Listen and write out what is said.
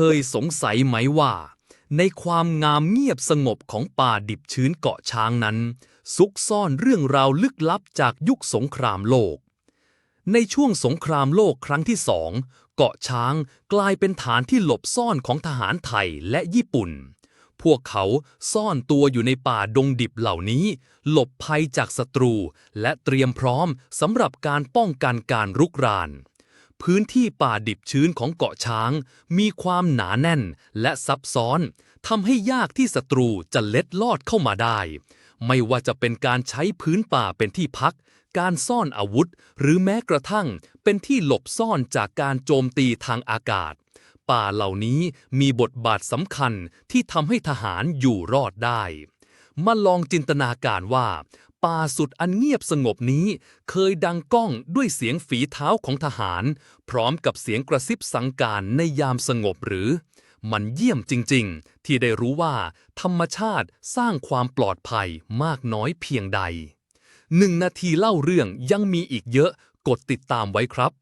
เคยสงสัยไหมว่า ในความงามเงียบสงบของป่าดิบชื้นเกาะช้างนั้น ซุกซ่อนเรื่องราวลึกลับจากยุคสงครามโลก ในช่วงสงครามโลกครั้งที่สองเกาะช้างกลายเป็นฐานที่หลบซ่อนของทหารไทยและญี่ปุ่น พวกเขาซ่อนตัวอยู่ในป่าดงดิบเหล่านี้ หลบภัยจากศัตรู และเตรียมพร้อมสำหรับการป้องกันการรุกราน พื้นที่ป่าดิบชื้นของเกาะช้าง มีความหนาแน่นและซับซ้อนทำให้ยากที่ศัตรูจะเล็ดลอดเข้ามาได้ ไม่ว่าจะเป็นการใช้พื้นป่าเป็นที่พัก การซ่อนอาวุธ หรือแม้กระทั่งเป็นที่หลบซ่อนจากการโจมตีทางอากาศ ป่าเหล่านี้มีบทบาทสำคัญที่ทำให้ทหารอยู่รอดได้ มาลองจินตนาการว่า ป่าสุดอันเงียบสงบนี้ เคยดังก้องด้วยเสียงฝีเท้าของทหาร พร้อมกับเสียงกระซิบสังการในยามสงบหรือ มันเยี่ยมจริงๆ ที่ได้รู้ว่า ธรรมชาติสร้างความปลอดภัยมากน้อยเพียงใดหนึ่งนาทีเล่าเรื่องยังมีอีกเยอะ กดติดตามไว้ครับ